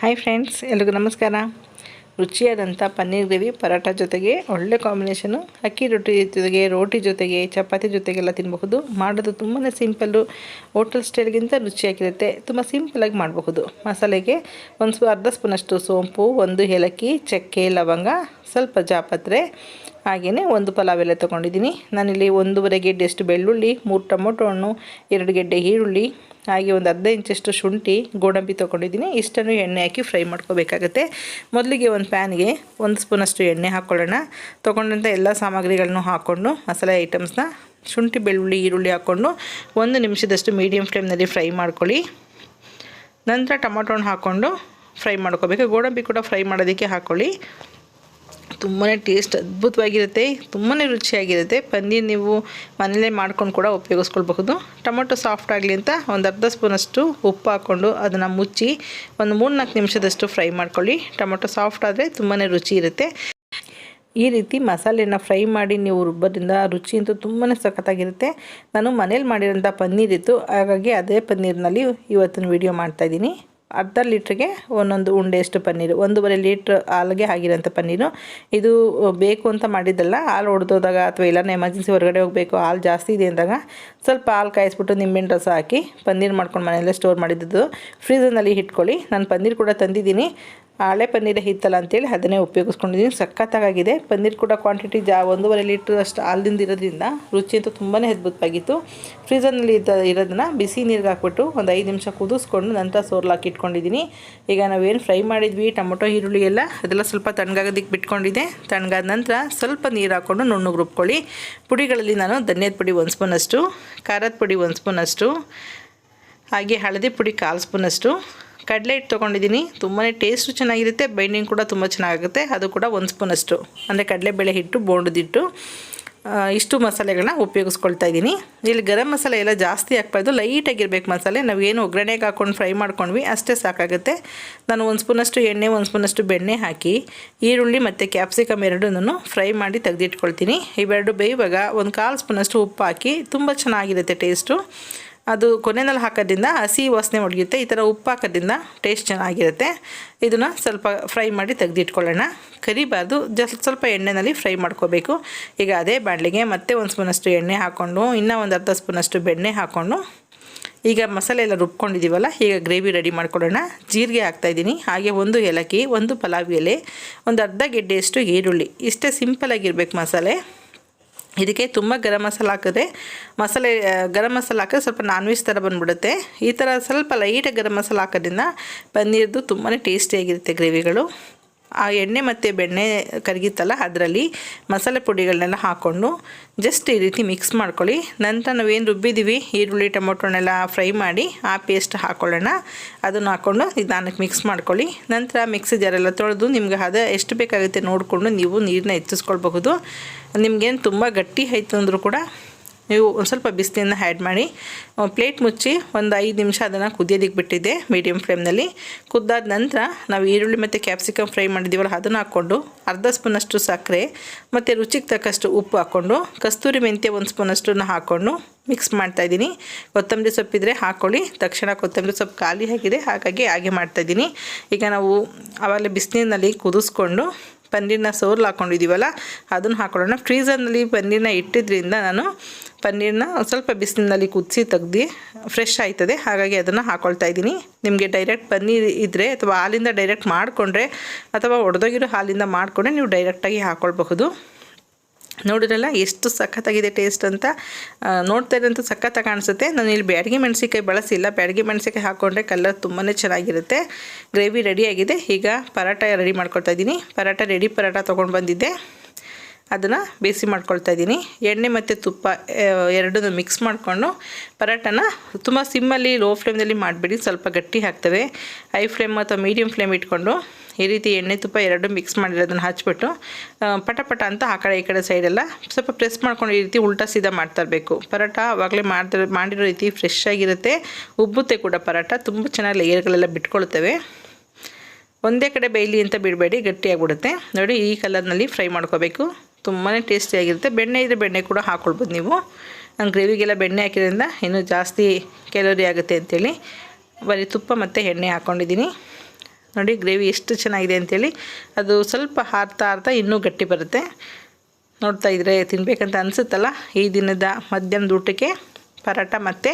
Hi friends ಎಲ್ರಿಗೂ ನಮಸ್ಕಾರ. ರುಚಿಯಾದಂಥ paneer gravy paratha ಜೊತೆಗೆ ಒಳ್ಳೆ ಕಾಂಬಿನೇಷನು ಅಕ್ಕಿ ರೊಟ್ಟಿ ಜೊತೆಗೆ, ರೋಟಿ ಜೊತೆಗೆ, ಚಪಾತಿ ಜೊತೆಗೆಲ್ಲ ತಿನ್ನಬಹುದು ಮಾಡೋದು ತುಂಬಾ ಸಿಂಪಲ್ಲು ಹೋಟೆಲ್ ಸ್ಟೈಲ್ಗಿಂತ ರುಚಿಯಾಗಿರುತ್ತೆ. ತುಂಬ ಸಿಂಪಲಾಗಿ ಮಾಡಬಹುದು. ಮಸಾಲೆಗೆ ಒಂದು ಸ್ಪೂ, ಅರ್ಧ ಸ್ಪೂನಷ್ಟು ಸೋಂಪು, ಒಂದು ಏಲಕ್ಕಿ, ಚಕ್ಕೆ, ಲವಂಗ, ಸ್ವಲ್ಪ ಜಾಪತ್ರೆ ಹಾಗೆಯೇ ಒಂದು ಪಲಾವ್ ಎಲೆ ತೊಗೊಂಡಿದ್ದೀನಿ. ನಾನಿಲ್ಲಿ ಒಂದೂವರೆ ಗೆಡ್ಡೆಯಷ್ಟು ಬೆಳ್ಳುಳ್ಳಿ, ಮೂರು ಟೊಮೊಟೊ ಹಣ್ಣು, ಎರಡು ಗೆಡ್ಡೆ ಈರುಳ್ಳಿ ಹಾಗೆ ಒಂದು ಅರ್ಧ ಇಂಚಷ್ಟು ಶುಂಠಿ ಗೋಡಂಬಿ ತೊಗೊಂಡಿದ್ದೀನಿ. ಇಷ್ಟನ್ನು ಎಣ್ಣೆ ಹಾಕಿ ಫ್ರೈ ಮಾಡ್ಕೋಬೇಕಾಗತ್ತೆ. ಮೊದಲಿಗೆ ಒಂದು ಪ್ಯಾನ್ಗೆ ಒಂದು ಸ್ಪೂನಷ್ಟು ಎಣ್ಣೆ ಹಾಕ್ಕೊಳ್ಳೋಣ ತೊಗೊಂಡಂಥ ಎಲ್ಲ ಸಾಮಗ್ರಿಗಳನ್ನು ಹಾಕ್ಕೊಂಡು ಮಸಾಲೆ ಐಟಮ್ಸ್ನ ಶುಂಠಿ, ಬೆಳ್ಳುಳ್ಳಿ, ಈರುಳ್ಳಿ ಹಾಕ್ಕೊಂಡು ಒಂದು ನಿಮಿಷದಷ್ಟು ಮೀಡಿಯಮ್ ಫ್ಲೇಮ್ನಲ್ಲಿ ಫ್ರೈ ಮಾಡ್ಕೊಳ್ಳಿ. ನಂತರ ಟೊಮೊಟೊ ಹಣ್ಣು ಹಾಕ್ಕೊಂಡು ಫ್ರೈ ಮಾಡ್ಕೋಬೇಕು. ಗೋಡಂಬಿ ಕೂಡ ಫ್ರೈ ಮಾಡೋದಕ್ಕೆ ಹಾಕ್ಕೊಳ್ಳಿ ತುಂಬಾ ಟೇಸ್ಟ್ ಅದ್ಭುತವಾಗಿರುತ್ತೆ ತುಂಬಾ ರುಚಿಯಾಗಿರುತ್ತೆ. ಪನ್ನೀರ್ ನೀವು ಮನೇಲೇ ಮಾಡ್ಕೊಂಡು ಕೂಡ ಉಪಯೋಗಿಸ್ಕೊಳ್ಬಹುದು. ಟೊಮೊಟೊ ಸಾಫ್ಟ್ ಆಗಲಿ ಅಂತ ಒಂದು ಅರ್ಧ ಸ್ಪೂನಷ್ಟು ಉಪ್ಪು ಹಾಕ್ಕೊಂಡು ಅದನ್ನು ಮುಚ್ಚಿ ಒಂದು ಮೂರು ನಾಲ್ಕು ನಿಮಿಷದಷ್ಟು ಫ್ರೈ ಮಾಡ್ಕೊಳ್ಳಿ. ಟೊಮೊಟೊ ಸಾಫ್ಟ್ ಆದರೆ ತುಂಬಾ ರುಚಿ ಇರುತ್ತೆ. ಈ ರೀತಿ ಮಸಾಲೆನ ಫ್ರೈ ಮಾಡಿ ನೀವು ರುಬ್ಬೋದ್ರಿಂದ ರುಚಿ ಅಂತೂ ತುಂಬಾ ಸಖತ್ತಾಗಿರುತ್ತೆ. ನಾನು ಮನೇಲಿ ಮಾಡಿರೋಂಥ ಪನ್ನೀರ್ ಇತ್ತು ಹಾಗಾಗಿ ಅದೇ ಪನ್ನೀರ್ನಲ್ಲಿ ಇವತ್ತಿನ ವೀಡಿಯೋ ಮಾಡ್ತಾಯಿದ್ದೀನಿ ಅರ್ಧ ಲೀಟ್ರಿಗೆ ಒಂದೊಂದು ಉಂಡೆಯಷ್ಟು ಪನ್ನೀರು, ಒಂದೂವರೆ ಲೀಟ್ರ್ ಹಾಲಿಗೆ ಆಗಿರೋಂಥ ಪನ್ನೀರು. ಇದು ಬೇಕು ಅಂತ ಮಾಡಿದ್ದಲ್ಲ, ಹಾಲು ಹೊಡೆದೋದಾಗ ಅಥವಾ ಎಲ್ಲಾನು ಎಮರ್ಜೆನ್ಸಿ ಹೊರಗಡೆ ಹೋಗಬೇಕು, ಹಾಲು ಜಾಸ್ತಿ ಇದೆ ಅಂದಾಗ ಸ್ವಲ್ಪ ಹಾಲು ಕಾಯಿಸ್ಬಿಟ್ಟು ನಿಂಬೆಹಣ್ಣು ರಸ ಹಾಕಿ ಪನ್ನೀರ್ ಮಾಡ್ಕೊಂಡು ಮನೆಯಲ್ಲೇ ಸ್ಟೋರ್ ಮಾಡಿದ್ದು ಫ್ರೀಝರ್ನಲ್ಲಿ ಇಟ್ಕೊಳ್ಳಿ. ನಾನು ಪನ್ನೀರ್ ಕೂಡ ತಂದಿದ್ದೀನಿ. ಹಳೆ ಪನ್ನೀರೇ ಇತ್ತಲ್ಲ ಅಂತೇಳಿ ಅದನ್ನೇ ಉಪಯೋಗಿಸ್ಕೊಂಡಿದ್ದೀನಿ ಸಖತ್ತಾಗಿದೆ ಪನ್ನೀರ್ ಕೂಡ ಕ್ವಾಂಟಿಟಿ ಜಾ ಒಂದೂವರೆ ಲೀಟ್ರ್ ಅಷ್ಟು ಹಾಲಿಂದ ಇರೋದ್ರಿಂದ ರುಚಿ ಅಂತೂ ತುಂಬಾ ಅದ್ಭುತವಾಗಿತ್ತು. ಫ್ರೀಝರ್ನಲ್ಲಿ ಇದ್ದ ಇರೋದನ್ನ ಬಿಸಿ ನೀರಿಗೆ ಹಾಕ್ಬಿಟ್ಟು ಒಂದು ಐದು ನಿಮಿಷ ಕುದಿಸ್ಕೊಂಡು ನಂತರ ಸೋರ್ಲಾಕಿ ಇಟ್ಕೊಂಡಿದ್ದೀನಿ ಈಗ ನಾವೇನು ಫ್ರೈ ಮಾಡಿದ್ವಿ, ಟೊಮೊಟೊ, ಈರುಳ್ಳಿ ಎಲ್ಲ ಅದೆಲ್ಲ ಸ್ವಲ್ಪ ತಣ್ಣಗಾಗೋದಕ್ಕೆ ಬಿಟ್ಕೊಂಡಿದ್ದೆ ತಣ್ಣಗಾದ ನಂತರ ಸ್ವಲ್ಪ ನೀರು ಹಾಕ್ಕೊಂಡು ನುಣ್ಣಗೆ ರುಬ್ಕೊಳ್ಳಿ. ಪುಡಿಗಳಲ್ಲಿ ನಾನು ಧನ್ಯದ ಪುಡಿ ಒಂದು ಸ್ಪೂನಷ್ಟು ಖಾರದ ಪುಡಿ ಒಂದು ಸ್ಪೂನಷ್ಟು ಹಾಗೆ ಹಳದಿ ಪುಡಿ ಕಾಲು ಸ್ಪೂನಷ್ಟು ಕಡಲೆ ಹಿಟ್ಟು ತೊಗೊಂಡಿದ್ದೀನಿ. ತುಂಬಾ ಟೇಸ್ಟು ಚೆನ್ನಾಗಿರುತ್ತೆ. ಬೈಂಡಿಂಗ್ ಕೂಡ ತುಂಬ ಚೆನ್ನಾಗುತ್ತೆ ಅದು ಕೂಡ ಒಂದು ಸ್ಪೂನಷ್ಟು ಅಂದರೆ ಕಡಲೆಬೇಳೆ ಹಿಟ್ಟು ಬೋಂಡದಿಟ್ಟು ಇಷ್ಟು ಮಸಾಲೆಗಳನ್ನ ಉಪಯೋಗಿಸ್ಕೊಳ್ತಾ ಇದ್ದೀನಿ. ಇಲ್ಲಿ ಗರಂ ಮಸಾಲೆ ಎಲ್ಲ ಜಾಸ್ತಿ ಹಾಕ್ಬಾರ್ದು ಲೈಟಾಗಿರ್ಬೇಕು ಮಸಾಲೆ. ನಾವು ಏನು ಒಗ್ಗರಣೆಗೆ ಹಾಕ್ಕೊಂಡು ಫ್ರೈ ಮಾಡ್ಕೊಂಡ್ವಿ, ಅಷ್ಟೇ ಸಾಕಾಗುತ್ತೆ. ನಾನು ಒಂದು ಸ್ಪೂನಷ್ಟು ಎಣ್ಣೆ, ಒಂದು ಸ್ಪೂನಷ್ಟು ಬೆಣ್ಣೆ ಹಾಕಿ, ಈರುಳ್ಳಿ ಮತ್ತು ಕ್ಯಾಪ್ಸಿಕಮ್ ಎರಡನ್ನೂ ಫ್ರೈ ಮಾಡಿ ತೆಗೆದಿಟ್ಕೊಳ್ತೀನಿ. ಇವೆರಡು ಬೇಯುವಾಗ ಒಂದು ಕಾಲು ಸ್ಪೂನಷ್ಟು ಉಪ್ಪು ಹಾಕಿ, ತುಂಬ ಚೆನ್ನಾಗಿರುತ್ತೆ ಟೇಸ್ಟು ಅದು ಕೊನೆಯಲ್ಲಿ ಹಾಕೋದ್ರಿಂದ ಹಸಿ ವಾಸನೆ ಒಡಗುತ್ತೆ ಈ ಥರ ಉಪ್ಪು ಹಾಕೋದ್ರಿಂದ ಟೇಸ್ಟ್ ಚೆನ್ನಾಗಿರುತ್ತೆ. ಇದನ್ನು ಸ್ವಲ್ಪ ಫ್ರೈ ಮಾಡಿ ತೆಗೆದಿಟ್ಕೊಳ್ಳೋಣ. ಕರಿಬಾರ್ದು. ಜಸ್ಟ್ ಸ್ವಲ್ಪ ಎಣ್ಣೆಯಲ್ಲಿ ಫ್ರೈ ಮಾಡ್ಕೋಬೇಕು. ಈಗ ಅದೇ ಬಾಣಲಿಗೆ ಮತ್ತೆ ಒಂದು ಸ್ಪೂನಷ್ಟು ಎಣ್ಣೆ ಹಾಕ್ಕೊಂಡು ಇನ್ನೂ ಒಂದು ಅರ್ಧ ಸ್ಪೂನಷ್ಟು ಬೆಣ್ಣೆ ಹಾಕ್ಕೊಂಡು ಈಗ ಮಸಾಲೆ ಎಲ್ಲ ರುಬ್ಕೊಂಡಿದ್ದೀವಲ್ಲ ಈಗ ಗ್ರೇವಿ ರೆಡಿ ಮಾಡ್ಕೊಳ್ಳೋಣ. ಜೀರಿಗೆ ಹಾಕ್ತಾಯಿದ್ದೀನಿ ಹಾಗೆ ಒಂದು ಏಲಕ್ಕಿ, ಒಂದು ಪಲಾವ್ ಎಲೆ, ಒಂದು ಅರ್ಧ ಗೆಡ್ಡೆಯಷ್ಟು ಈರುಳ್ಳಿ. ಇಷ್ಟೇ ಸಿಂಪಲಾಗಿರ್ಬೇಕು ಮಸಾಲೆ. ಇದಕ್ಕೆ ತುಂಬ ಗರಂ ಮಸಾಲ ಹಾಕಿದ್ರೆ ಮಸಾಲೆ ಗರಂ ಮಸಾಲ ಹಾಕಿದ್ರೆ ಸ್ವಲ್ಪ ನಾನ್ ವೆಜ್ ಥರ ಬಂದ್ಬಿಡುತ್ತೆ. ಈ ಥರ ಸ್ವಲ್ಪ ಲೈಟಾಗಿ ಗರಂ ಮಸಾಲ ಹಾಕೋದ್ರಿಂದ ಪನ್ನೀರ್ದು ತುಂಬಾ ಟೇಸ್ಟಿಯಾಗಿರುತ್ತೆ ಗ್ರೇವಿಗಳು. ಆ ಎಣ್ಣೆ ಮತ್ತು ಬೆಣ್ಣೆ ಕರಗಿತ್ತಲ್ಲ, ಅದರಲ್ಲಿ ಮಸಾಲೆ ಪುಡಿಗಳನ್ನೆಲ್ಲ ಹಾಕ್ಕೊಂಡು ಜಸ್ಟ್ ಈ ರೀತಿ ಮಿಕ್ಸ್ ಮಾಡ್ಕೊಳ್ಳಿ. ನಂತರ ನಾವೇನು ರುಬ್ಬಿದ್ದೀವಿ ಈರುಳ್ಳಿ, ಟೊಮೊಟೊನೆಲ್ಲ ಫ್ರೈ ಮಾಡಿ, ಆ ಪೇಸ್ಟ್ ಹಾಕ್ಕೊಳ್ಳೋಣ ಅದನ್ನು ಹಾಕ್ಕೊಂಡು ನಿಧಾನಕ್ಕೆ ಮಿಕ್ಸ್ ಮಾಡ್ಕೊಳ್ಳಿ. ನಂತರ ಮಿಕ್ಸಿ ಜಾರೆಲ್ಲ ತೊಳೆದು ನಿಮ್ಗೆ ಹದ ಎಷ್ಟು ಬೇಕಾಗುತ್ತೆ ನೋಡಿಕೊಂಡು ನೀವು ನೀರನ್ನ ಹೆಚ್ಚಿಸ್ಕೊಳ್ಬಹುದು ನಿಮಗೇನು ತುಂಬ ಗಟ್ಟಿ ಆಯಿತು ಅಂದರೂ ಕೂಡ ನೀವು ಒಂದು ಸ್ವಲ್ಪ ಬಿಸಿನೀರನ್ನ ಆ್ಯಡ್ ಮಾಡಿ ಪ್ಲೇಟ್ ಮುಚ್ಚಿ ಒಂದು ಐದು ನಿಮಿಷ ಅದನ್ನು ಕುದಿಯೋದಕ್ಕೆ ಬಿಟ್ಟಿದ್ದೆ ಮೀಡಿಯಮ್ ಫ್ಲೇಮ್ನಲ್ಲಿ ಕುದ್ದಾದ ನಂತರ ನಾವು ಈರುಳ್ಳಿ ಮತ್ತು ಕ್ಯಾಪ್ಸಿಕಮ್ ಫ್ರೈ ಮಾಡಿದ್ದೀವಲ್ಲ ಅದನ್ನು ಹಾಕ್ಕೊಂಡು ಅರ್ಧ ಸ್ಪೂನಷ್ಟು ಸಕ್ಕರೆ ಮತ್ತು ರುಚಿಗೆ ತಕ್ಕಷ್ಟು ಉಪ್ಪು ಹಾಕ್ಕೊಂಡು, ಕಸ್ತೂರಿ ಮೆಂತ್ಯ ಒಂದು ಸ್ಪೂನಷ್ಟನ್ನು ಹಾಕ್ಕೊಂಡು ಮಿಕ್ಸ್ ಮಾಡ್ತಾಯಿದ್ದೀನಿ ಕೊತ್ತಂಬರಿ ಸೊಪ್ಪಿದ್ರೆ ಹಾಕ್ಕೊಳ್ಳಿ ತಕ್ಷಣ ಕೊತ್ತಂಬರಿ ಸೊಪ್ಪು ಖಾಲಿ ಆಗಿದೆ, ಹಾಗಾಗಿ ಹಾಗೆ ಮಾಡ್ತಾಯಿದ್ದೀನಿ ಈಗ ನಾವು ಆವಾಗಲೇ ಬಿಸಿನೀರಿನಲ್ಲಿ ಕುದಿಸ್ಕೊಂಡು ಪನ್ನೀರನ್ನ ಸೋರ್ಲು ಹಾಕ್ಕೊಂಡಿದ್ದೀವಲ್ಲ ಅದನ್ನು ಹಾಕ್ಕೊಳ್ಳೋಣ ಫ್ರೀಝರ್ನಲ್ಲಿ ಪನ್ನೀರನ್ನ ಇಟ್ಟಿದ್ದರಿಂದ ನಾನು ಪನ್ನೀರನ್ನ ಸ್ವಲ್ಪ ಬಿಸಿಲಿನಲ್ಲಿ ಕುದಿಸಿ ತೆಗ್ದು ಫ್ರೆಶ್ ಆಯ್ತದೆ. ಹಾಗಾಗಿ ಅದನ್ನು ಹಾಕ್ಕೊಳ್ತಾ ಇದ್ದೀನಿ. ನಿಮಗೆ ಡೈರೆಕ್ಟ್ ಪನ್ನೀರ್ ಇದ್ದರೆ ಅಥವಾ ಹಾಲಿಂದ ಡೈರೆಕ್ಟ್ ಮಾಡಿಕೊಂಡ್ರೆ ಅಥವಾ ಒಡೆದೋಗಿರೋ ಹಾಲಿಂದ ಮಾಡಿಕೊಂಡ್ರೆ ನೀವು ಡೈರೆಕ್ಟಾಗಿ ಹಾಕ್ಕೊಳ್ಬಹುದು ನೋಡಿರಲ್ಲ ಎಷ್ಟು ಸಖತ್ತಾಗಿದೆ ಟೇಸ್ಟ್ ಅಂತ ನೋಡ್ತಾ ಇದ್ದಂತೂ ಸಖತ್ತಾಗಿ ಕಾಣಿಸುತ್ತೆ. ನಾನು ಇಲ್ಲಿ ಬ್ಯಾಡಿಗೆ ಮೆಣಸಿಕಾಯಿ ಬಳಸಿಲ್ಲ. ಬ್ಯಾಡಿಗೆ ಮೆಣಸಿಕಾಯಿ ಹಾಕ್ಕೊಂಡ್ರೆ ಕಲರ್ ತುಂಬಾ ಚೆನ್ನಾಗಿರುತ್ತೆ. ಗ್ರೇವಿ ರೆಡಿಯಾಗಿದೆ ಈಗ ಪರಾಟ ರೆಡಿ ಮಾಡ್ಕೊಳ್ತಾ ಇದ್ದೀನಿ. ಪರಾಟ ರೆಡಿ ಪರಾಟ ತೊಗೊಂಡು ಬಂದಿದ್ದೆ. ಅದನ್ನು ಬೇಯಿಸಿ ಮಾಡ್ಕೊಳ್ತಾ ಇದ್ದೀನಿ. ಎಣ್ಣೆ ಮತ್ತು ತುಪ್ಪ ಎರಡನ್ನೂ ಮಿಕ್ಸ್ ಮಾಡಿಕೊಂಡು ಪರಾಟನ ತುಂಬ ಸಿಮ್ಮಲ್ಲಿ ಲೋ ಫ್ಲೇಮ್ನಲ್ಲಿ ಮಾಡಿಬಿಡಿ. ಸ್ವಲ್ಪ ಗಟ್ಟಿ ಹಾಕ್ತವೆ ಹೈ ಫ್ಲೇಮ್ ಅಥವಾ ಮೀಡಿಯಮ್ ಫ್ಲೇಮ್ ಇಟ್ಕೊಂಡು ಈ ರೀತಿ ಎಣ್ಣೆ, ತುಪ್ಪ ಎರಡು ಮಿಕ್ಸ್ ಮಾಡಿರೋದನ್ನು ಹಚ್ಬಿಟ್ಟು ಪಟ ಅಂತ ಆ ಕಡೆ ಈ ಕಡೆ ಸೈಡೆಲ್ಲ ಸ್ವಲ್ಪ ಪ್ರೆಸ್ ಮಾಡ್ಕೊಂಡು ಈ ರೀತಿ ಉಲ್ಟಾ ಸೀದಾ ಮಾಡ್ತಾ ಇರಬೇಕು. ಪರಾಟ ಆವಾಗಲೇ ಮಾಡ್ತಾ ಮಾಡಿರೋ ರೀತಿ ಫ್ರೆಶ್ ಆಗಿರುತ್ತೆ. ಉಬ್ಬುತ್ತೆ ಕೂಡ ಪರಾಟ ತುಂಬ ಚೆನ್ನಾಗಿ ಲೇಯರ್ಗಳೆಲ್ಲ ಬಿಟ್ಕೊಳ್ತವೆ. ಒಂದೇ ಕಡೆ ಬೇಯಲಿ ಅಂತ ಬಿಡಬೇಡಿ, ಗಟ್ಟಿಯಾಗಿಬಿಡುತ್ತೆ. ನೋಡಿ ಈ ಕಲರ್ನಲ್ಲಿ ಫ್ರೈ ಮಾಡ್ಕೋಬೇಕು. ತುಂಬಾ ಟೇಸ್ಟಿಯಾಗಿರುತ್ತೆ ಬೆಣ್ಣೆ ಇದ್ದರೆ ಬೆಣ್ಣೆ ಕೂಡ ಹಾಕ್ಕೊಳ್ಬೋದು ನೀವು. ನಾನು ಗ್ರೇವಿಗೆಲ್ಲ ಬೆಣ್ಣೆ ಹಾಕಿದ್ರಿಂದ ಇನ್ನೂ ಜಾಸ್ತಿ ಕ್ಯಾಲೋರಿ ಆಗುತ್ತೆ ಅಂಥೇಳಿ ಬರೀ ತುಪ್ಪ ಮತ್ತು ಎಣ್ಣೆ ಹಾಕ್ಕೊಂಡಿದ್ದೀನಿ ನೋಡಿ ಗ್ರೇವಿ ಎಷ್ಟು ಚೆನ್ನಾಗಿದೆ ಅಂಥೇಳಿ ಅದು ಸ್ವಲ್ಪ ಹಾರ್ತಾ ಹಾರ್ತಾ ಇನ್ನೂ ಗಟ್ಟಿ ಬರುತ್ತೆ. ನೋಡ್ತಾ ಇದ್ರೆ ತಿನ್ನಬೇಕಂತ ಅನಿಸುತ್ತಲ್ಲ. ಈ ದಿನದ ಮಧ್ಯಾಹ್ನದ ಊಟಕ್ಕೆ ಪರೋಟ ಮತ್ತು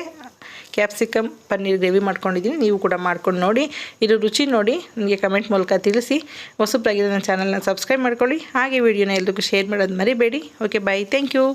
ಕ್ಯಾಪ್ಸಿಕಮ್ ಪನ್ನೀರ್ ಗ್ರೇವಿ ಮಾಡ್ಕೊಂಡಿದ್ದೀನಿ. ನೀವು ಕೂಡ ಮಾಡ್ಕೊಂಡು ನೋಡಿ. ಇದು ರುಚಿ ನೋಡಿ. ನನಗೆ ಕಮೆಂಟ್ ಮೂಲಕ ತಿಳಿಸಿ. ಹೊಸಬ್ರಾಗಿರೋ ನನ್ನ ಚಾನಲ್ನ ಸಬ್ಸ್ಕ್ರೈಬ್ ಮಾಡ್ಕೊಳ್ಳಿ. ಹಾಗೆ ವಿಡಿಯೋನ ಎಲ್ರಿಗೂ ಶೇರ್ ಮಾಡೋದು ಮರಿಬೇಡಿ. Okay bye thank you